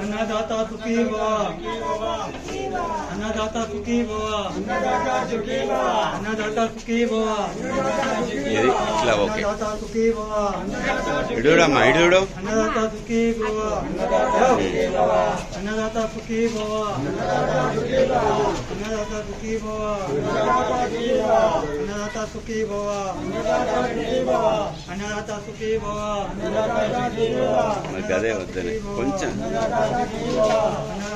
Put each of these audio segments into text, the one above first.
अन्नदाता सुखी भव అన్నదాత సుఖీ భవ అన్నదాత సుఖీ భవ ఇది ఇట్లా ఓకే ఇడుడమ్మా ఇడు అన్నదాత సుఖీ భవ అన్నదాత సుఖీ భవ అన్నదాత సుఖీ భవ అన్నదాత సుఖీ భవ అన్నదాత సుఖీ భవ అన్నదాత సుఖీ భవ అదే వద్దని కొంచెం అన్నదాత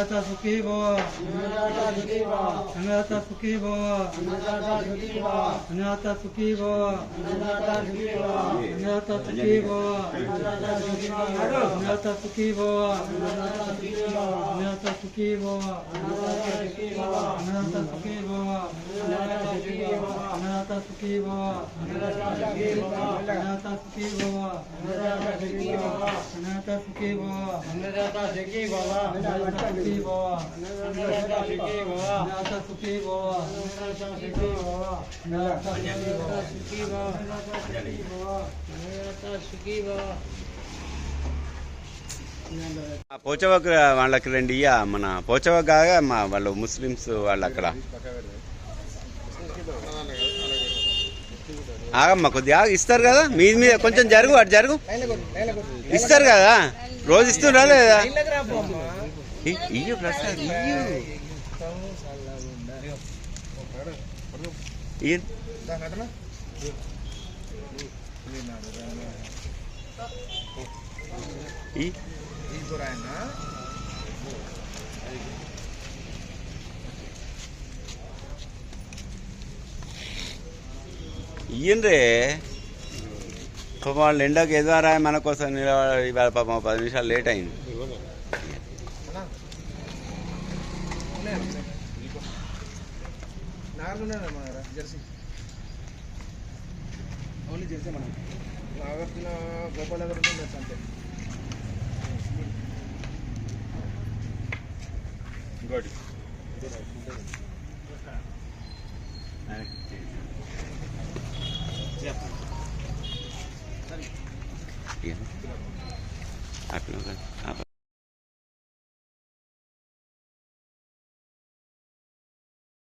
अन्नदाता सुखी भव अन्नदाता सुखी भव अन्नदाता सुखी भव अन्नदाता सुखी भव अन्नदाता सुखी भव अन्नदाता सुखी भव अन्नदाता सुखी भव अन्नदाता सुखी भव अन्नदाता सुखी भव అనాథ సుఖీ భవ పోచవక్ వాళ్ళకి రండి మన పోచవక్ కాగా మా వాళ్ళు ముస్లిమ్స్ వాళ్ళు అక్కడ ఆగమ్మా కొద్దిగా ఇస్తారు కదా? మీది మీద కొంచెం జరుగు అటు జరుగు. ఇస్తారు కదా? రోజు ఇస్తుండ్రా లేదా? ఇయ్యు ప్రసాద్ ఇయ్యు. ఈ ఈయనరే వాళ్ళు ఎండకు ఎదురా మన కోసం నిలబడి ఇవాళ పాపం పది నిమిషాలు లేట్ అయింది. Gopal Rápido, não, ah. Tá. ah tá.